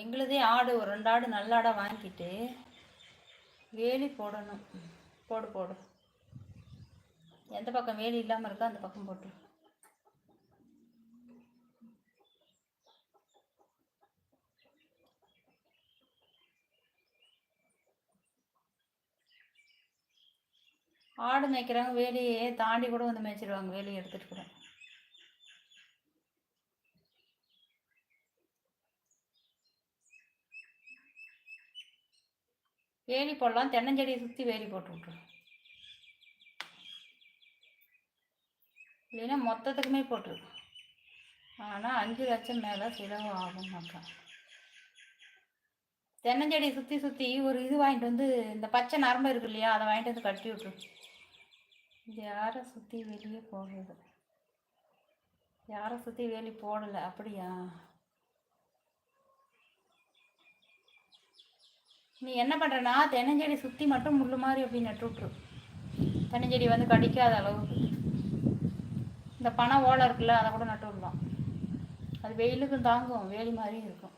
எங்களுதே ஆடு ஒரு ரெண்டு ஆடு நல்ல ஆடாக வாங்கிட்டு வேலி போடணும். போடு போடு. எந்த பக்கம் வேலி இல்லாமல் இருக்கோ அந்த பக்கம் போட்டு. ஆடு மேய்க்கிறவங்க வேலியே தாண்டி கூட வந்து மேய்ச்சிடுவாங்க வேலியை எடுத்துகிட்டு கூட. வேலி போடலாம் தென்னஞ்செடியை சுற்றி வேலி போட்டு விட்ரு இல்லைன்னா மொத்தத்துக்குமே போட்டிருக்கோம். ஆனால் அஞ்சு லட்சம் மேலே செலவு ஆகும் மக்கள் தென்னஞ்செடியை சுற்றி சுற்றி ஒரு இது வாங்கிட்டு வந்து இந்த பச்சை நரம்பு இருக்கு இல்லையா அதை வாங்கிட்டு வந்து கட்டி விட்ரு இது யாரை சுற்றி வெளியே போடுறது? யாரை சுற்றி வேலி போடலை அப்படியா? நீ என்ன பண்ணுறனா தென்னஞ்செடி சுற்றி மட்டும் முள்ளு மாதிரி அப்படி நட்டு விட்ரு தென்னஞ்செடி வந்து கடிக்காத அளவுக்கு. இந்த பனை ஓலை இருக்குல்ல அதை கூட நட்டு விடலாம். அது வெயிலுக்கும் தாங்கும் வேலி மாதிரியும் இருக்கும்.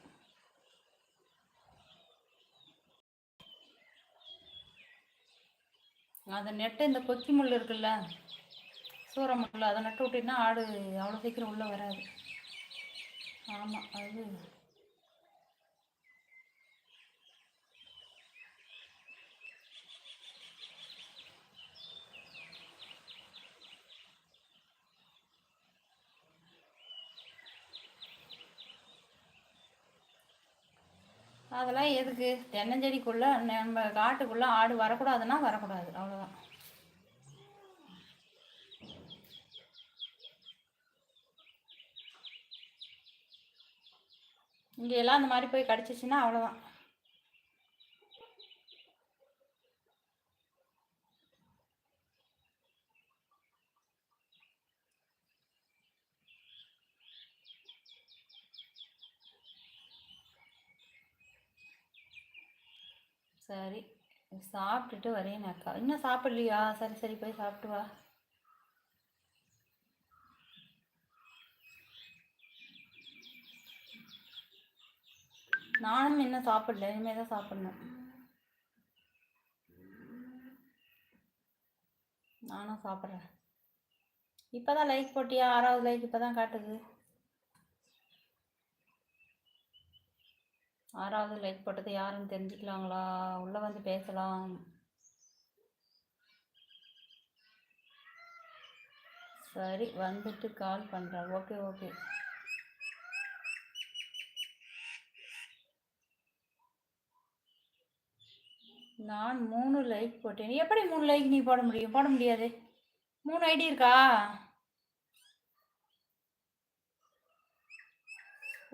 அதை நெட்டு இந்த கொச்சி முள் இருக்குல்ல சூற முள் அதை நட்டு விட்டிங்கன்னா ஆடு அவ்வளோ சீக்கிரம் உள்ளே வராது. ஆமாம் அது அதெல்லாம் எதுக்கு? தென்னஞ்செடிக்குள்ளே நம்ம காட்டுக்குள்ளே ஆடு வரக்கூடாதுன்னா வரக்கூடாது. அவ்வளோதான் இங்கே எல்லாம் அந்த மாதிரி போய் கடிச்சிச்சின்னா அவ்வளோதான் சரி. சாப்பிட்டுட்டு வரேன் அக்கா. இன்னும் சாப்பிட்லையா? சரி சரி போய் சாப்பிட்டு வா. நானும் இன்னும் சாப்பிடல. இனிமேல் தான் சாப்பிட்ணும். நானும் சாப்பிட்றேன். இப்போ தான் லைக் போட்டியா? ஆறாவது லைக் இப்போ தான் காட்டுது. ஆறாவது லைக் போட்டது யாருன்னு தெரிஞ்சுக்கலாங்களா? உள்ளே வந்து பேசலாம். சரி வந்துட்டு கால் பண்ணுறேன் ஓகே ஓகே நான் மூணு லைக் போட்டேன். எப்படி மூணு லைக் நீ போட முடியும்? போட முடியாது. மூணு ஐடி இருக்கா?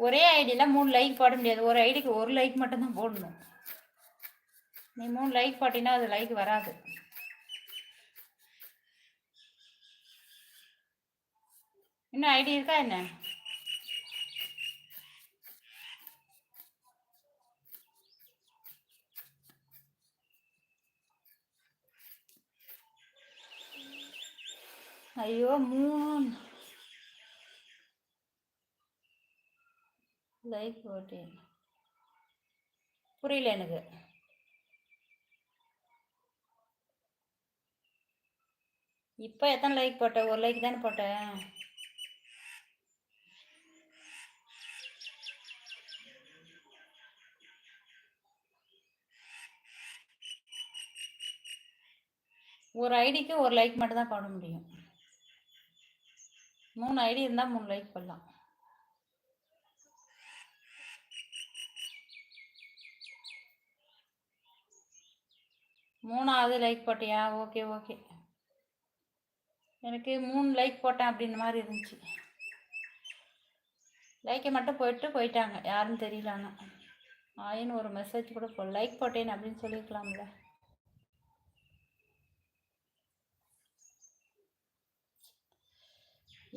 ஒரே ஐடியில் மூணு லைக் போட முடியாது. ஒரு ஐடிக்கு ஒரு லைக் மட்டும்தான் போடணும். நீ மூணு லைக் போட்டினா அது லைக் வராது. இன்னும் ஐடி இருக்கா என்ன? ஐயோ மூணு. லைக் போட்டேன் புரியல எனக்கு. இப்போ எத்தனை லைக் போட்ட? ஒரு லைக் தானே போட்டேன். ஒரு ஐடிக்கு ஒரு லைக் மட்டும் தான் பண்ண முடியும். மூணு ஐடி இருந்தால் மூணு லைக் பண்ணலாம் மூணாவது லைக் போட்டியா? ஓகே ஓகே எனக்கு மூணு லைக் போட்டேன் அப்படின்ற மாதிரி இருந்துச்சு. லைக்கை மட்டும் போயிட்டு போயிட்டாங்க. யாரும் தெரியல ஆனால் ஆயின்னு ஒரு மெசேஜ் கூட போ லைக் போட்டேன் அப்படின்னு சொல்லியிருக்கலாம்ல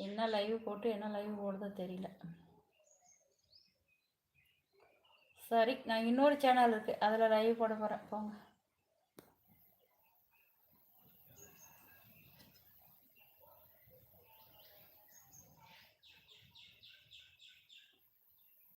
என்ன லைவ் போட்டு என்ன லைவ் போடுதோ தெரியல. சரி நான் இன்னொரு சேனல் இருக்குது அதில் லைவ் போட போகிறேன் போங்க.